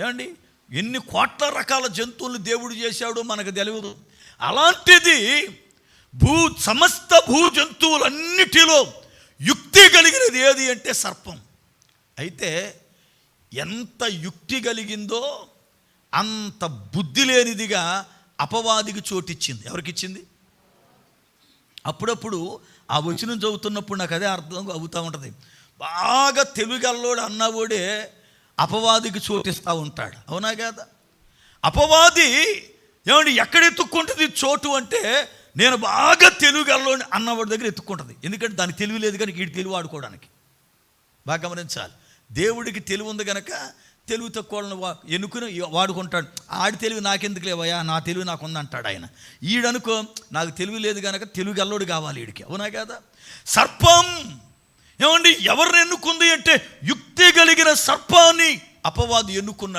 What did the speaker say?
ఏమండి? ఎన్ని కోట్ల రకాల జంతువులు దేవుడు చేశాడో మనకు తెలియదు అలాంటిది భూ సమస్త భూ జంతువులన్నిటిలో యుక్తి కలిగినది ఏది అంటే సర్పం. అయితే ఎంత యుక్తి కలిగిందో అంత బుద్ధి లేనిదిగా అపవాదికి చోటిచ్చింది. ఎవరికిచ్చింది? అప్పుడప్పుడు ఆ వచనం చదువుతున్నప్పుడు నాకు అదే అర్థం అవుతూ ఉంటుంది. బాగా తెలుగల్లోడు అన్నవాడే అపవాదికి చోటిస్తూ ఉంటాడు. అవునా కదా? అపవాది ఏమండి ఎక్కడ ఎత్తుక్కుంటుంది చోటు అంటే నేను బాగా తెలుగులో అన్నవాడి దగ్గర ఎత్తుక్కుంటుంది. ఎందుకంటే దానికి తెలివి లేదు కనుక వీడి తెలివి ఆడుకోవడానికి. బాగా గమనించాలి. దేవుడికి తెలివి ఉంది కనుక తెలివి తక్కువలను వా ఎన్నుకుని వాడుకుంటాడు. ఆడి తెలివి నాకెందుకు లేవయ్యా? నా తెలివి నాకు ఉందంటాడు ఆయన. ఈడనుకో నాకు తెలివి లేదు కనుక తెలుగు గల్లోడు కావాలి వీడికి అవునా కదా? సర్పం! ఏమండి ఎవరిని ఎన్నుకుంది అంటే కలిగిన సర్పాన్ని అపవాది ఎన్నుకున్నాడు.